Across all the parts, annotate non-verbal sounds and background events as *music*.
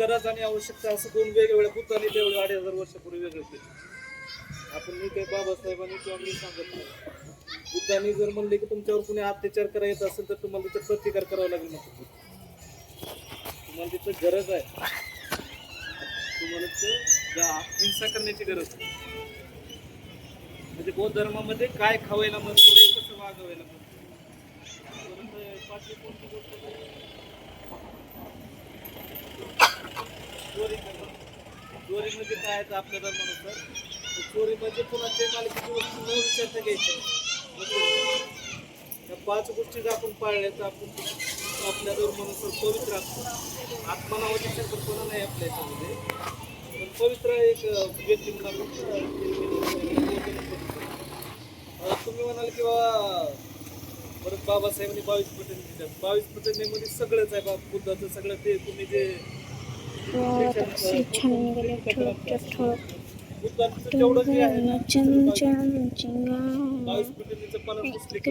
गरज आणि आवश्यकता असं दोन वेगवेगळ्या बुद्धाने तेवढे अडीच हजार वर्षापूर्वी वेगळे केले आपण मी काही बाबासाहेबांनी किंवा मी सांगत नाही बुद्धांनी जर म्हणले की तुमच्यावर कुणी अत्याचार करायचा असेल तर तुम्हाला त्याचा प्रतिकार करावा लागेल म्हणतो तुम्हाला तिथं गरज आहे तुम्हाला ते हिंसा करण्याची गरज आहे म्हणजे बौद्ध धर्मामध्ये काय खावायला म्हणतो नाही कसं वागवायला म्हणतो परत पाचवी कोणती गोष्ट चोरीमध्ये चोरी म्हणजे काय आहे आपल्या धर्मानुसार तर चोरी म्हणजे ते मालकीची वस्तू न विचारता घ्यायची. त्या पाच गोष्टी जर आपण पाळल्या तर आपण आपल्या धर्मानुसार पवित्र असतो आत्मनावाची संकल्पना नाही आपल्या याच्यामध्ये पण पवित्र एक व्यक्ती म्हणून तुम्ही म्हणाल की बाबा परत बाबासाहेबांनी बावीस पटेल दिल्यात बावीस पटेलमध्ये सगळंच आहे बाबा बुद्धाचं सगळं ते तुम्ही जे बुद्धाचं जेवढं आहे ना बावीस पन्नास पुस्तक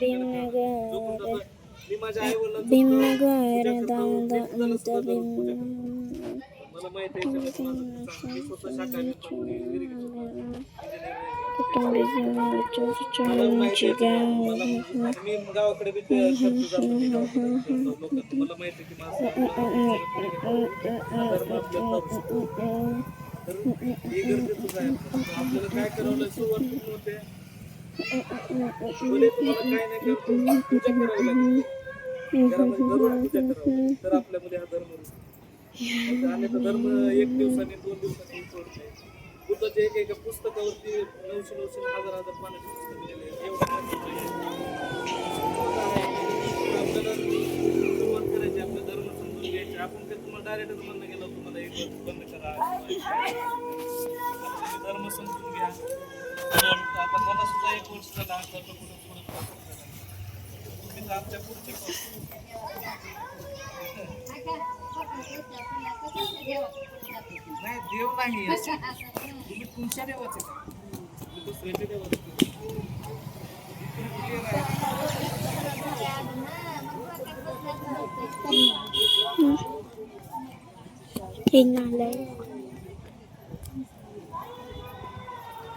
भीमनगर भीमनगर दादा भीम मला माहीत आहे त्याच्यामुळे मला मी गावाकडे माहिती आहे आपल्याला तर आहे तुम्हाला काय नाही तर आपल्यामध्ये हा धर्म रुजतो. धर्म एक दिवसाने दोन दिवसाने सोडते बुद्धाच्या एक एका पुस्तकावरती नऊशे नऊशे हजार हजार पानाचे पुस्तक लिहिलेले आहे. एवढं महत्त्वाचं आहे. धर्म समजून घ्यायचे आपण ते तुम्हाला डायरेक्टच म्हणणं गेलं तुम्हाला एक वर्ष बंद करा. धर्म समजून घ्या. आता मला सुद्धा एक वर्ष झालं. आता कुठं पुढं तुम्ही तर आमच्या पुढचे नाही देव नाही आहे. तुम्ही तुमच्या देवाचे का तुम्ही दुसऱ्याच्या देवाचे हे नालय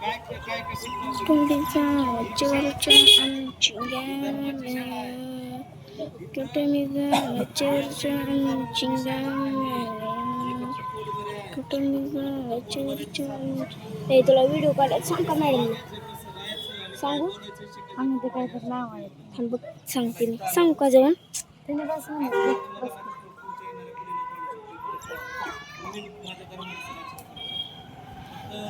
काय काय काय काय शिकणार? कुटुंबीचा चर्चा आमची गाव कुटुंबीचा चर्चा आमची गाव कुटुंबीचा चर्चा हे तुला व्हिडिओ काढायचा सांग का मॅडम सांगू आम्ही ते काय तर नाव आहे थांब बघ सांगते मी सांगू का जेवण त्याने बस कुटुंबीचा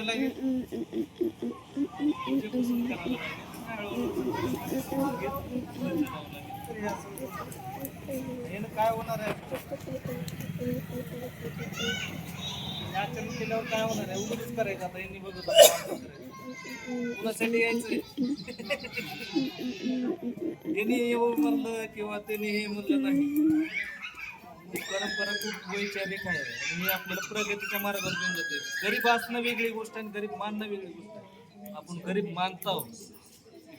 लागेल यानं काय होणार आहे याचन केल्यावर काय होणार आहे उगच करायचं आता यांनी बघत आता. कुणासाठी यायचंय यांनी येऊ म्हणलं किंवा त्यांनी हे म्हणलं नाही. परंपरा खूप वैचारिक आहे. आणि आपल्याला प्रगतीच्या मार्गावर घेऊन जाते. गरीब असणं वेगळी गोष्ट आणि गरीब मानणं वेगळी गोष्ट आहे. आपण गरीब मानतो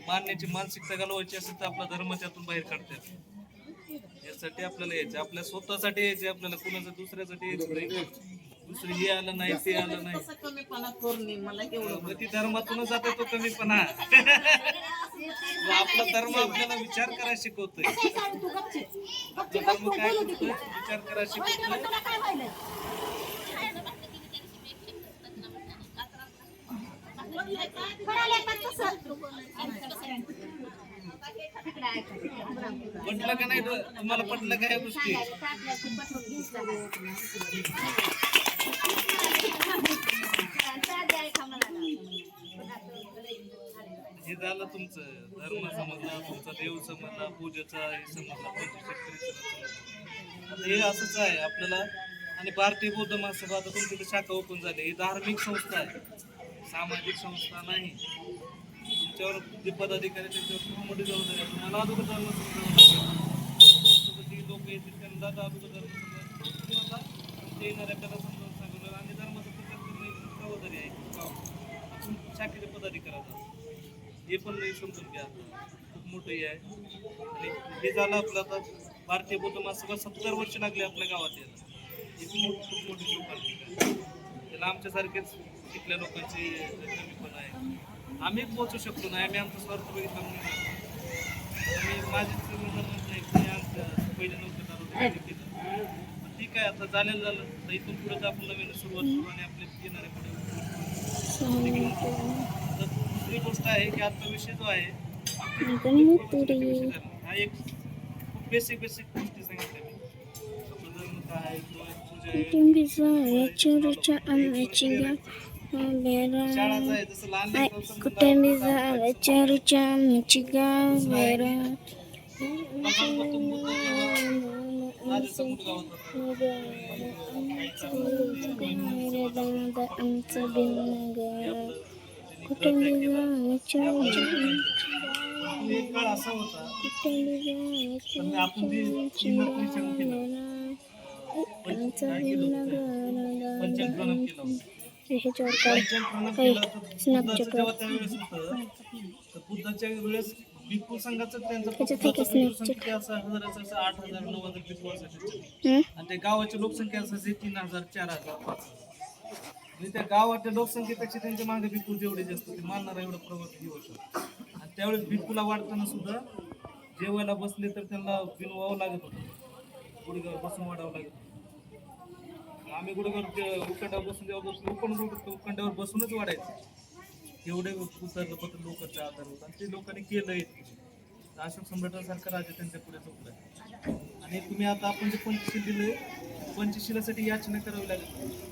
मानण्याची मानसिकता घालवायची असेल तर आपला धर्म त्यातून बाहेर काढता यासाठी आपल्याला यायचे आपल्या स्वतःसाठी यायचे आपल्याला कुणाचं दुसऱ्यासाठी यायचं नाही. दुसरं हे आलं नाही ते आलं नाही. कमीपणा करून नये मला धर्मातूनच जाते तो कमीपणा. *laughs* आपला धर्म आपल्याला विचार करायला शिकवतोय. आपला धर्म काय करतोय? विचार करायला शिकवतोय. पटलं का नाही तुम्हाला पटलं का या गोष्टी? हे झालं तुमचं धर्म समजला तुमचा देव समजला पूजेचा हे समजला आता हे असंच आहे आपल्याला. आणि भारतीय बौद्ध महासभा आता तुमची शाखा ओपन झाली. ही धार्मिक संस्था आहे. सामाजिक संस्था नाही. तुमच्यावर जे पदाधिकारी त्यांच्यावर खूप मोठी जबाबदारी आहे. तुम्हाला अगोदर धर्म समजावं जी लोक येतील त्यांना अगोदर धर्म समजावं ते येणाऱ्या त्याला समजावून सांगितलं आणि धर्माचं प्रचार करणं ही खूप जबाबदारी आहे खूप काम. आपण शाखेचे पदाधिकारी आहात हे पण नाही समजून घ्या. खूप मोठं हे आहे. आणि हे झालं आपलं आता भारतीय बौद्ध महासभा सत्तर वर्ष लागले आपल्या गावात यायला. हे खूप खूप मोठी लोकांची त्याला आमच्यासारखेच तिथल्या लोकांची कमी पण आहे. आम्ही पोहोचू शकलो नाही. आम्ही आमचा स्वार्थ बघितला म्हणून आम्ही माझेच म्हणत नाही की आमच्या पहिले नव्हते ठीक आहे आता झालेलं झालं. तर इथून पुढे आपण नवीन सुरुवात करू आणि आपले येणारे पुढे. गोष्ट आहे की आजचा विषय जो आहे हा एक खूप बेसिक बेसिक गोष्टी सांगितल्या. कुटुंबीचा आमची आमची आमचं चोरीच्या एक काळ असा होता समजा आपण जे केलं केलं त्यावेळेस बुद्धाच्या वेळेस भिक्खू संघाचं त्यांचं त्याच्यात असं आठ हजार नऊ हजार भिक्खू असायचे आणि त्या गावाची लोकसंख्या असायची तीन हजार चार हजार पाच हजार. म्हणजे त्या गावाच्या लोकसंख्येपेक्षा त्यांच्या मागे भिक्खू जेवढे जास्त ते मानणारा एवढा प्रवृत्ती होता. आणि त्यावेळेस भिक्खूला वाढताना सुद्धा जेवायला बसले तर त्यांना बिनवावं लागत होतं. गुडगाव बसून वाढावं लागत आम्ही गुडगाव उकंड्यावर बसून जेव्हा बसून उकंड उकंड्यावर बसूनच वाढायचं. एवढे उतरलं पत्र लोकांच्या आधार होता. आणि ते लोकांनी केलं अशोक सम्राटासारखं राजा त्यांच्या पुढे चुकलं आणि तुम्ही आता आपण जे पंचशील दिले पंचशिलासाठी याचना करावी लागेल.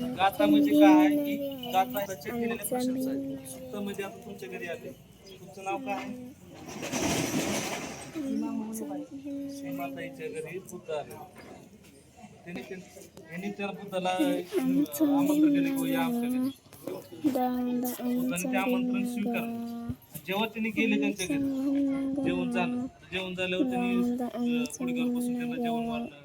गाथा म्हणजे काय? आहे की गाथा ह्याच्या केलेल्या प्रशंसा आहेत सुक्त म्हणजे आता तुमच्या घरी आले. तुमचं नाव काय? आहे श्रीमाताईच्या घरी बुद्ध आले. त्यांनी त्यां- यांनी त्या बुद्धाला आमंत्रण केले की या आमच्या घरी. बुद्धाने ते आमंत्रण स्वीकारलं. जेव्हा त्यांनी गेले त्यांच्या घरी जेवण झालं. जेवण झाल्यावर त्यांनी अं, गुडघ्यावर बसून त्यांना जेवण वाढलं.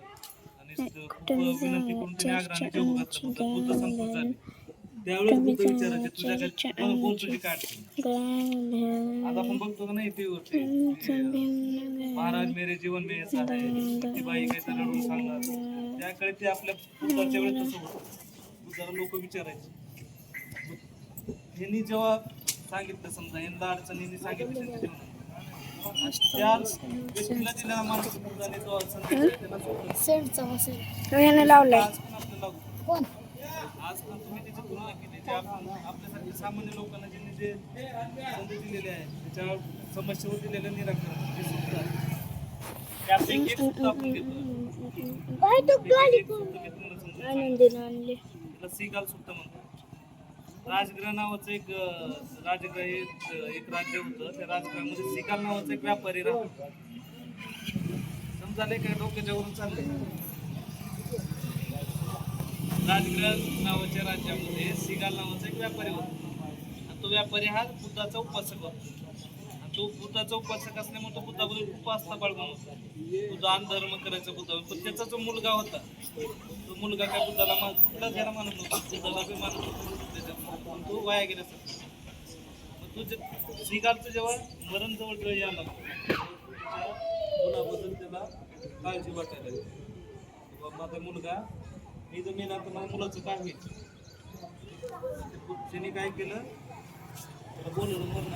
आपण बघतो का नाही टीव्हीवरती? महाराज मेरे जीवन में ऐसा है ती बाई काही तर रडून सांगणार. त्याकडे ते आपल्या वेळेस तसं होतं. बुद्धाला लोक विचारायचे. यांनी जेव्हा सांगितलं समजा यांना अडचणींनी सांगितलं त्यांच्या जीवनात. समस्या लावलाय. कोण? सामान्य लोकांना ज्यांनी राजगृह नावाचं एक राजगृह हे एक राज्य होतं. त्या राजगृहामध्ये सिकाल नावाचा एक व्यापारी राहतो समजाले काय डोक्याच्या वरून चाललंय राजगृह नावाच्या राज्यामध्ये सिगाल नावाचा एक व्यापारी होता. आणि तो व्यापारी हा बुद्धाचा उपासक होता. आणि तो बुद्धाचा उपासक असल्यामुळे तो बुद्धाबद्दल खूप आस्था बाळगून होता. तो दान धर्म करायचा बुद्धा पण त्याचा जो मुलगा होता तो मुलगा काय बुद्धाला मान कुठलाच याला मानत नव्हता. बुद्धाला बी मानत नव्हता तो वाया गेल्यासारखा मग तुझे श्रीकांतचं जेव्हा मरण जवळ जेव्हा यायला लागतं, मुलाबद्दल त्याला काळजी वाटायला लागली. बाबा माझा मुलगा मी जर मेला तर माझ्या मुलाचं काय होईल? त्याने काय केलं? त्याला बोलवलं मरण?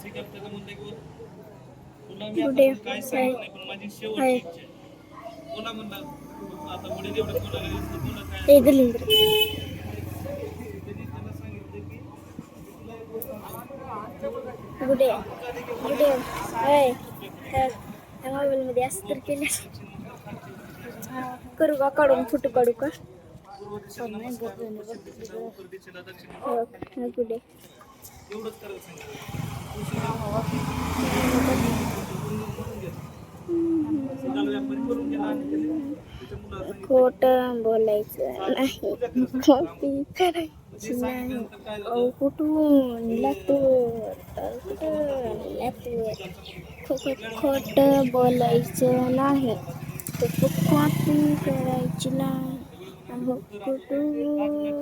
श्रीकांत त्याला म्हणलं की तुला मी काय सांगितलं नाही, पण माझी शेवटची कोणा म्हणला आता वडील एवढं कोणाला काय त्यांनी सांगितलं की तुला एक गोष्ट गुडे गुडे हाय. त्या त्या मोबाईलमध्ये असं तर केलं. करू का? काढून फोटो काढू का? पूर्व दक्षिण हो हा, गुडे एवढंच करायला सांगितलं खोट बोलायचं नाही. कॉपी करायची नाही. कुठून लातूर खोट बोलायचं नाही. कॉपी करायची नाही. कुठून